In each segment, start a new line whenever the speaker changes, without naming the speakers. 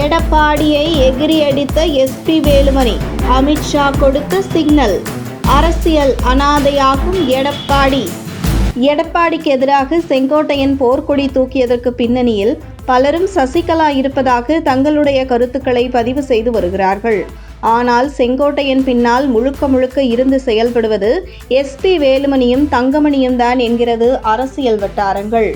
எடப்பாடியை எகிரி அடித்த எஸ்பி வேலுமணி அமித்ஷா கொடுத்த சிக்னல். அரசியல் அனாதையாகும் எடப்பாடி. எடப்பாடிக்கு எதிராக செங்கோட்டையன் போர்க்கொடி தூக்கியதற்கு பின்னணியில் பலரும் சசிகலா இருப்பதாக தங்களுடைய கருத்துக்களை பதிவு செய்து வருகிறார்கள். ஆனால் செங்கோட்டையன் பின்னால் முழுக்க முழுக்க இருந்து செயல்படுவது எஸ்பி வேலுமணியும் தங்கமணியும் தான் என்கிறது அரசியல் வட்டாரங்கள்.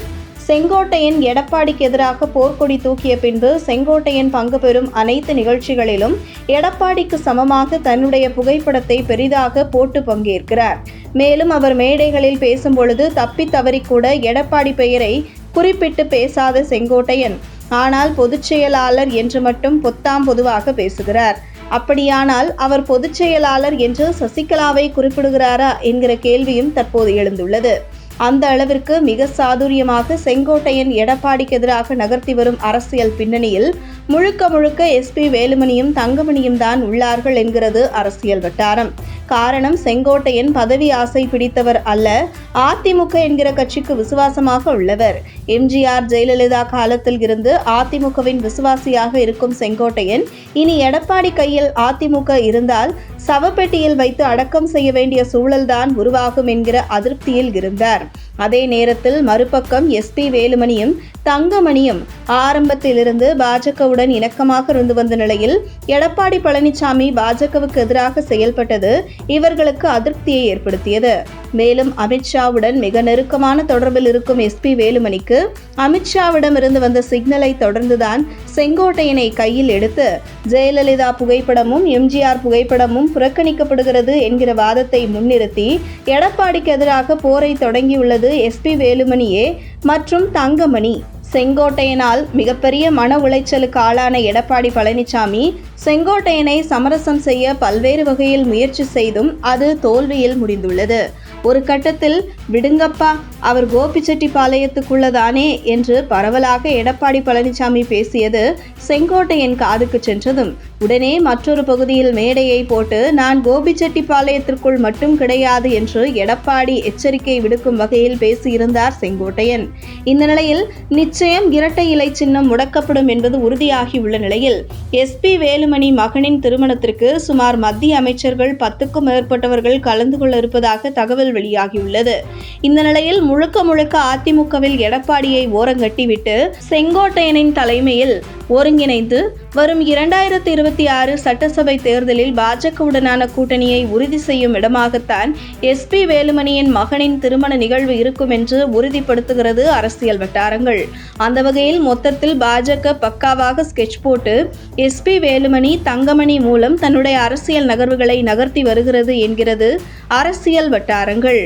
செங்கோட்டையன் எடப்பாடிக்கு எதிராக போர்க்கொடி தூக்கிய பின்பு செங்கோட்டையன் பங்கு பெறும் அனைத்து நிகழ்ச்சிகளிலும் எடப்பாடிக்கு சமமாக தன்னுடைய புகைப்படத்தை பெரிதாக போட்டு பங்கேற்கிறார். மேலும் அவர் மேடைகளில் பேசும்பொழுது தப்பி தவறி கூட எடப்பாடி பெயரை குறிப்பிட்டு பேசாத செங்கோட்டையன் ஆனால் பொதுச் செயலாளர் என்று மட்டும் பொத்தாம் பொதுவாக பேசுகிறார். அப்படியானால் அவர் பொதுச்செயலாளர் என்று சசிகலாவை குறிப்பிடுகிறாரா என்கிற கேள்வியும் தற்போது எழுந்துள்ளது. அந்த அளவிற்கு மிக சாதுரியமாக செங்கோட்டையன் எடப்பாடிக்கு எதிராக நகர்த்தி வரும் அரசியல் பின்னணியில் முழுக்க முழுக்க எஸ்பி வேலுமணியும் தங்கமணியும் தான் உள்ளார்கள் என்கிறது அரசியல் வட்டாரம். காரணம் செங்கோட்டையன் பதவி ஆசை பிடித்தவர் அல்ல. அதிமுக என்கிற கட்சிக்கு விசுவாசமாக உள்ளவர். எம்ஜிஆர் ஜெயலலிதா காலத்தில் இருந்து அதிமுகவின் விசுவாசியாக இருக்கும் செங்கோட்டையன் இனி எடப்பாடி கையில் அதிமுக இருந்தால் சவப்பெட்டியில் வைத்து அடக்கம் செய்ய வேண்டிய சூழல்தான் உருவாகும் என்கிற அதிருப்தியில் இருந்தார். அதே நேரத்தில் மறுபக்கம் எஸ்பி வேலுமணியும் தங்கமணியும் ஆரம்பத்திலிருந்து பாஜகவுடன் இணக்கமாக இருந்து வந்த நிலையில் எடப்பாடி பழனிசாமி பாஜகவுக்கு எதிராக செயல்பட்டது இவர்களுக்கு அதிருப்தியை ஏற்படுத்தியது. மேலும் அமித்ஷாவுடன் மிக நெருக்கமான தொடர்பில் இருக்கும் எஸ்பி வேலுமணிக்கு அமித்ஷாவிடமிருந்து வந்த சிக்னலை தொடர்ந்துதான் செங்கோட்டையனை கையில் எடுத்து ஜெயலலிதா புகைப்படமும் எம்ஜிஆர் புகைப்படமும் புறக்கணிக்கப்படுகிறது என்கிற வாதத்தை முன்னிறுத்தி எடப்பாடிக்கு எதிராக போரை தொடங்கியுள்ளது எஸ்பி வேலுமணியே மற்றும் தங்கமணி. செங்கோட்டையனால் மிகப்பெரிய மன உளைச்சலுக்கு ஆளான எடப்பாடி பழனிசாமி செங்கோட்டையனை சமரசம் செய்ய பல்வேறு வகையில் முயற்சி செய்தும் அது தோல்வியில் முடிந்துள்ளது. ஒரு கட்டத்தில் விடுங்கப்பா அவர் கோபிச்செட்டிப்பாளையத்துக்குள்ளதானே என்று பரவலாக எடப்பாடி பழனிசாமி பேசியது செங்கோட்டையன் காதுக்கு சென்றதும் உடனே மற்றொரு பகுதியில் மேடையை போட்டு நான் கோபிச்செட்டிப்பாளையத்திற்குள் மட்டும் கிடையாது என்று எடப்பாடி எச்சரிக்கை விடுக்கும் வகையில் பேசியிருந்தார் செங்கோட்டையன். இந்த நிலையில் நிச்சயம் இரட்டை இலை சின்னம் முடக்கப்படும் என்பது உறுதியாகியுள்ள நிலையில் எஸ்பி வேலுமணி மகனின் திருமணத்திற்கு சுமார் மத்திய அமைச்சர்கள் பத்துக்கும் மேற்பட்டவர்கள் கலந்து கொள்ள இருப்பதாக தகவல் வெளியாகியுள்ளது. இந்த நிலையில் முழுக்க முழுக்க அதிமுகவில் எடப்பாடியை ஓரங்கட்டிவிட்டு செங்கோட்டையனின் தலைமையில் ஒருங்கிணைந்து வரும் இரண்டாயிரத்தி இருபத்தி ஆறு சட்டசபை தேர்தலில் பாஜகவுடனான கூட்டணியை உறுதி செய்யும் இடமாகத்தான் எஸ்பி வேலுமணியின் மகனின் திருமண நிகழ்வு இருக்கும் என்று உறுதிப்படுத்துகிறது அரசியல் வட்டாரங்கள். அந்த வகையில் மொத்தத்தில் பாஜக பக்காவாக ஸ்கெட்ச் போட்டு எஸ்பி வேலுமணி தங்கமணி மூலம் தன்னுடைய அரசியல் நகர்வுகளை நகர்த்தி வருகிறது என்கிறது அரசியல் வட்டாரங்கள்.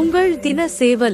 உங்கள் தின சேவல்